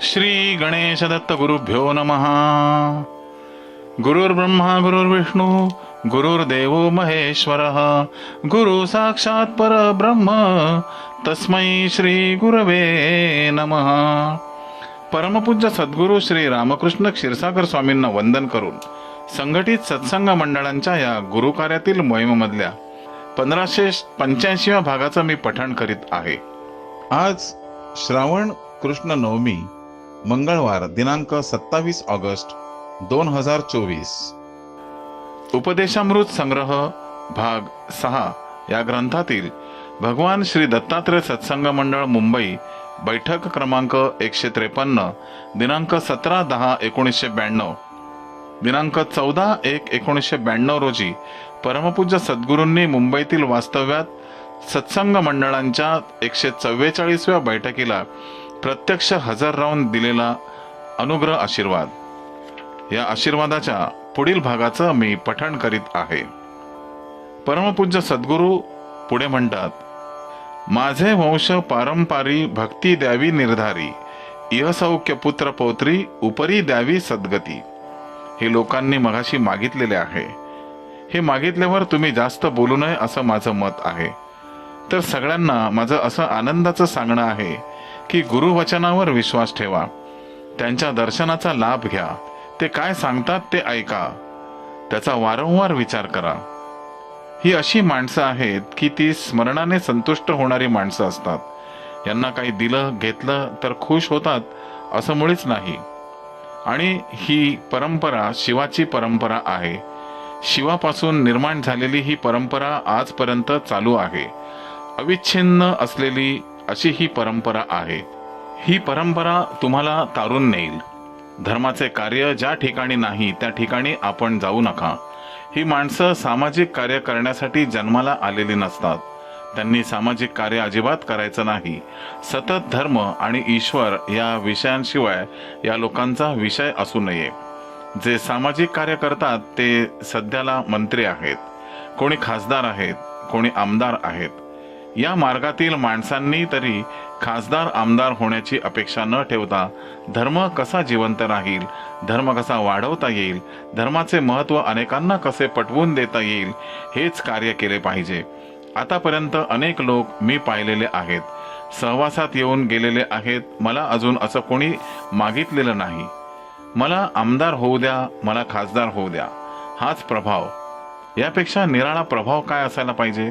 श्री गणेश दत्त गुरुभ्यो नमः. गुरुर्ब्रह्मा गुरुर्विष्णू गुरुर्देव महेश्वरः. गुरु साक्षात परब्रह्म तस्मै श्री गुरवे नमः. परमपूज्य सद्गुरू श्री रामकृष्ण क्षीरसागर स्वामींना वंदन करून संघटित सत्संग मंडळांच्या या गुरुकार्यातील मोहिमेमधल्या पंधराशे पंच्याऐंशीव्या भागाचं मी पठण करीत आहे. आज श्रावण कृष्ण नवमी मंगळवार दिनांक सत्तावीस ऑगस्ट दोन हजार चोवीस. उपदेशामृत संग्रह भाग सहा या ग्रंथातील भगवान श्री दत्तात्रय सत्संग मंडळ मुंबई बैठक क्रमांक एकशे त्रेपन्न दिनांक सतरा दहा एकोणीसशे ब्याण्णव. दिनांक चौदा एक एकोणीसशे ब्याण्णव रोजी परमपूज्य सद्गुरूंनी मुंबईतील वास्तव्यात सत्संग मंडळांच्या एकशे चव्वेचाळीसव्या बैठकीला प्रत्यक्ष हजर राहून दिलेला अनुग्रह आशीर्वाद. या आशीर्वादाच्या पुढील भागाचं मी पठण करीत आहे. परमपूज्य सद्गुरू पुढे म्हणतात माझे वंश पारंपारी भक्ती द्यावी निर्धारी इहसौख्य पुत्र पौत्री उपरी द्यावी सद्गती. हे लोकांनी मगाशी मागितलेले आहे. हे मागितल्यावर तुम्ही जास्त बोलू नये असं माझं मत आहे. तर सगळ्यांना माझं असं आनंदाचं सांगणं आहे की गुरुवचनावर विश्वास ठेवा. त्यांच्या दर्शनाचा लाभ घ्या. ते काय सांगतात ते ऐका. त्याचा वारंवार विचार करा. ही अशी माणसं आहेत की ती स्मरणाने संतुष्ट होणारी माणसं असतात. यांना काही दिलं घेतलं तर खुश होतात असं मुळीच नाही. आणि ही परंपरा शिवाची परंपरा आहे. शिवापासून निर्माण झालेली ही परंपरा आजपर्यंत चालू आहे. अविच्छिन्न असलेली अशी ही परंपरा आहे. ही परंपरा तुम्हाला तारून नेईल. धर्माचे कार्य ज्या ठिकाणी नाही त्या ठिकाणी आपण जाऊ नका. ही माणसं सामाजिक कार्य करण्यासाठी जन्माला आलेली नसतात. त्यांनी सामाजिक कार्य अजिबात करायचं नाही. सतत धर्म आणि ईश्वर या विषयांशिवाय या लोकांचा विषय असू नये. जे सामाजिक कार्य करतात ते सध्याला मंत्री आहेत. कोणी खासदार आहेत कोणी आमदार आहेत. या मार्गातील माणसांनी तरी खासदार आमदार होण्याची अपेक्षा न ठेवता धर्म कसा जिवंत राहील धर्म कसा वाढवता येईल धर्माचे महत्त्व अनेकांना कसे पटवून देता येईल हेच कार्य केले पाहिजे. आतापर्यंत अनेक लोक मी पाहिलेले आहेत. सहवासात येऊन गेलेले आहेत. मला अजून असं कोणी मागितलेलं नाही. मला आमदार होऊ द्या मला खासदार होऊ द्या. हाच प्रभाव. यापेक्षा निराळा प्रभाव काय असायला पाहिजे?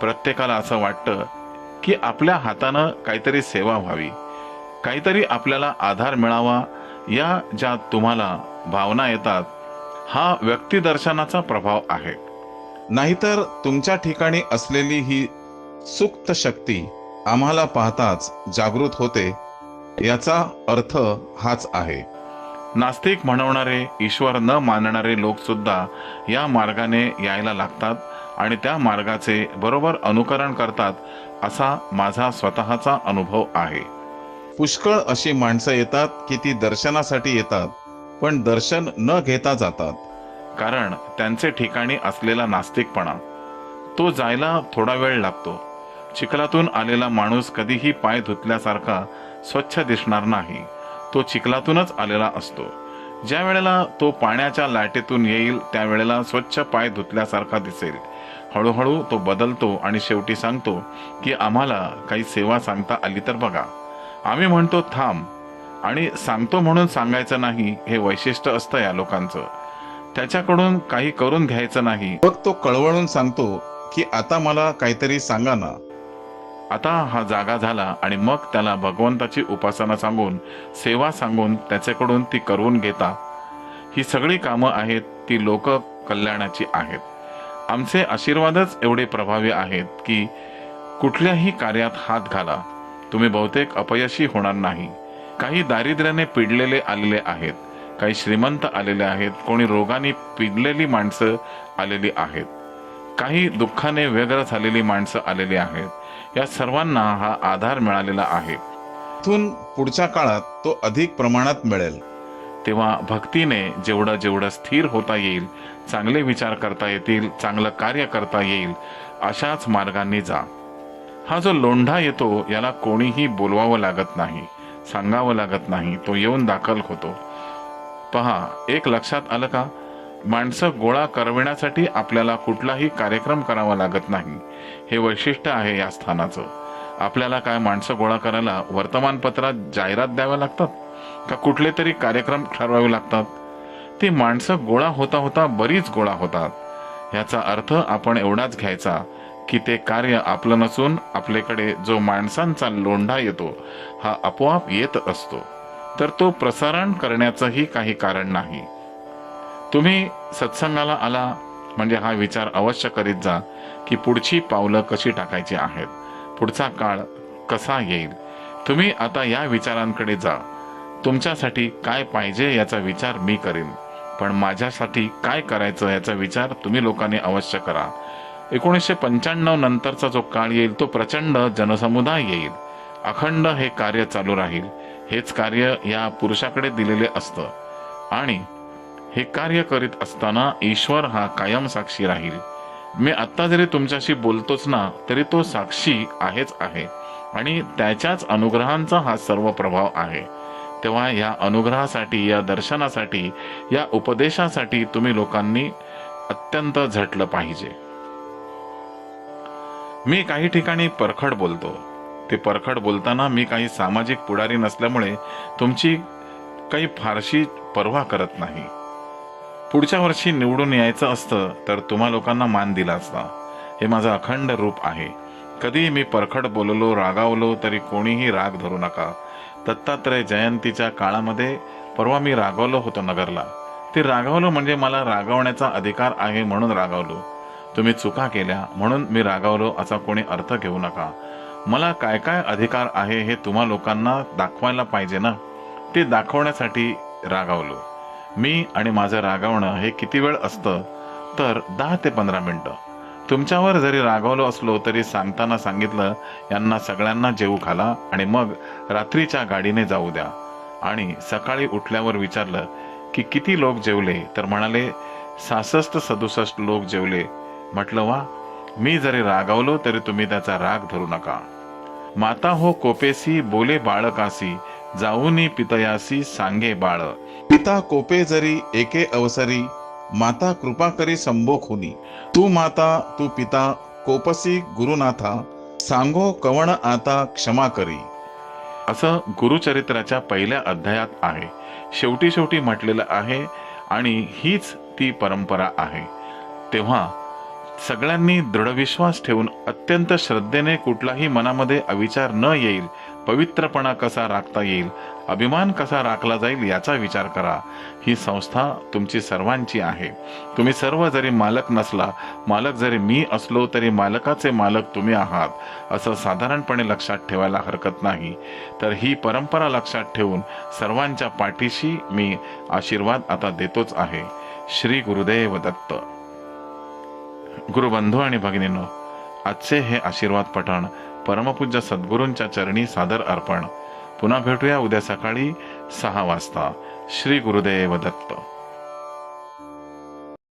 प्रत्येकाला असं वाटतं की आपल्या हातानं काहीतरी सेवा व्हावी काहीतरी आपल्याला आधार मिळावा या ज्या तुम्हाला भावना येतात हा व्यक्तिदर्शनाचा प्रभाव आहे. नाहीतर तुमच्या ठिकाणी असलेली ही सुप्त शक्ती आम्हाला पाहताच जागृत होते याचा अर्थ हाच आहे. नास्तिक म्हणवणारे ईश्वर न मानणारे लोक सुद्धा या मार्गाने यायला लागतात. आणि त्या मार्गाचे बरोबर अनुकरण करतात असा माझा स्वतःचा अनुभव आहे. पुष्कळ अशी माणसं येतात की ती दर्शनासाठी येतात पण दर्शन न घेता जातात. कारण त्यांचे ठिकाणी असलेला नास्तिकपणा तो जायला थोडा वेळ लागतो. चिखलातून आलेला माणूस कधीही पाय धुतल्यासारखा स्वच्छ दिसणार नाही. तो चिखलातूनच आलेला असतो. ज्या वेळेला तो पाण्याच्या लाटेतून येईल त्यावेळेला स्वच्छ पाय धुतल्यासारखा दिसेल. हळूहळू तो बदलतो आणि शेवटी सांगतो की आम्हाला काही सेवा सांगता आली तर बघा. आम्ही म्हणतो थांब. आणि सांगतो म्हणून सांगायचं नाही हे वैशिष्ट्य असतं या लोकांचं. त्याच्याकडून काही करून घ्यायचं नाही. मग तो कळवळून सांगतो की आता मला काहीतरी सांगा ना. आता हा जागा झाला आणि मग त्याला भगवंताची उपासना सांगून सेवा सांगून त्याच्याकडून ती करून घेता. ही सगळी कामं आहेत ती लोक कल्याणाची आहेत. आमचे आशीर्वादच एवढे प्रभावी आहेत की कुठल्याही कार्यात हात घाला. तुम्ही बहुतेक अपयशी होणार नाही. काही दारिद्र्याने पिडलेले आलेले आहेत. काही श्रीमंत आलेले आहेत. कोणी रोगाने पिडलेली माणसं आलेली आहेत. काही दुःखाने व्यग्र झालेली माणसं आलेली आहेत. या सर्वांना हा आधार मिळालेला आहे. पुढच्या काळात तो अधिक प्रमाणात मिळेल. तेव्हा भक्तीने जेवढं जेवढं स्थिर होता येईल चांगले विचार करता येतील चांगलं कार्य करता येईल अशाच मार्गांनी जा. हा जो लोंढा येतो याला कोणीही बोलवावं लागत नाही सांगावं लागत नाही तो येऊन दाखल होतो. पहा एक लक्षात आलं का? माणसं गोळा करविण्यासाठी आपल्याला कुठलाही कार्यक्रम करावा लागत नाही. हे वैशिष्ट्य आहे या स्थानाचं. आपल्याला काय माणसं गोळा करायला वर्तमानपत्रात जाहिरात द्याव्या लागतात? का कुठले तरी कार्यक्रम ठरवावे लागतात? ती माणसं गोळा होता होता बरीच गोळा होतात. याचा अर्थ आपण एवढाच घ्यायचा की ते कार्य आपलं नसून आपल्याकडे जो माणसांचा लोंढा येतो हा आपोआप येत असतो. तर तो प्रसारण करण्याचंही काही कारण नाही. तुम्ही सत्संगाला आला म्हणजे हा विचार अवश्य करीत जा की पुढची पावलं कशी टाकायची आहेत. पुढचा काळ कसा येईल? तुम्ही आता या विचारांकडे जा. तुमच्यासाठी काय पाहिजे याचा विचार मी करीन. पण माझ्यासाठी काय करायचं याचा विचार तुम्ही लोकांनी अवश्य करा. एकोणीसशे पंच्याण्णव नंतरचा जो काळ येईल तो प्रचंड जनसमुदाय येईल. अखंड हे कार्य चालू राहील. हेच कार्य या पुरुषाकडे दिलेले असतं. आणि हे कार्य करीत असताना ईश्वर हा कायम साक्षी राहील. मी आत्ता जरी तुमच्याशी बोलतोच ना तरी तो साक्षी आहेच आहे. आणि त्याच्याच अनुग्रहांचा हा सर्व प्रभाव आहे. तेव्हा या अनुग्रहासाठी या दर्शनासाठी या उपदेशासाठी तुम्ही लोकांनी अत्यंत झटलं पाहिजे. मी काही ठिकाणी परखड बोलतो. ते परखड बोलताना मी काही सामाजिक पुढारी नसल्यामुळे तुमची काही फारशी पर्वा करत नाही. पुढच्या वर्षी निवडून यायचं असतं तर तुम्हा लोकांना मान दिला असता. हे माझं अखंड रूप आहे. कधीही मी परखड बोललो रागावलो तरी कोणीही राग धरू नका. दत्तात्रय जयंतीच्या काळामध्ये परवा मी रागावलो होतो नगरला. ते रागावलो म्हणजे मला रागावण्याचा अधिकार आहे म्हणून रागावलो. तुम्ही चुका केल्या म्हणून मी रागावलो असा कोणी अर्थ घेऊ नका. मला काय काय अधिकार आहे हे तुम्हा लोकांना दाखवायला पाहिजे ना? ते दाखवण्यासाठी रागावलो. मी आणि माझं रागावणं हे किती वेळ असतं? तर दहा ते पंधरा मिनटं. तुमच्यावर जरी रागावलो असलो तरी सांगताना सांगितलं यांना सगळ्यांना जेवू घाला आणि मग रात्रीच्या गाडीने जाऊ द्या. आणि सकाळी उठल्यावर विचारलं की किती लोक जेवले? तर म्हणाले सासष्ट सदुसष्ट लोक जेवले. म्हटलं वा मी जरी रागावलो तरी तुम्ही त्याचा राग धरू नका. माता हो कोपेसी बोले बाळकासी जाऊनी पितयासी सांगे बाळ. पिता कोपे जरी एके अवसरी माता कृपा करी संभोग होनी तू माता तू पिता कोपसी गुरुनाथा सांगो कवण आता क्षमा करी. असं गुरुचरित्राच्या पहिल्या अध्यायात आहे. शेवटी शेवटी म्हटलेलं आहे आणि हीच ती परंपरा आहे. तेव्हा सगळ्यांनी दृढविश्वास ठेवून अत्यंत श्रद्धेने कुठलाही मनामध्ये अविचार न येईल पवित्रपणा कसा राखता येईल अभिमान कसा राखला जाईल याचा विचार करा. ही संस्था तुमची सर्वांची आहे. तुम्ही सर्व जरी मालक नसला मालक जरी मी असलो तरी मालकाचे मालक तुम्ही आहात असं साधारणपणे लक्षात ठेवायला हरकत नाही. तर ही परंपरा लक्षात ठेवून सर्वांच्या पाठीशी मी आशीर्वाद आता देतोच आहे. श्री गुरुदेव दत्त. गुरुबंधू आणि भगिनींनो आजचे हे आशीर्वाद पठण परमपूज्य सद्गुरूंच्या चरणी सादर अर्पण. पुन्हा भेटूया उद्या सकाळी सहा वाजता. श्री गुरुदेव दत्त.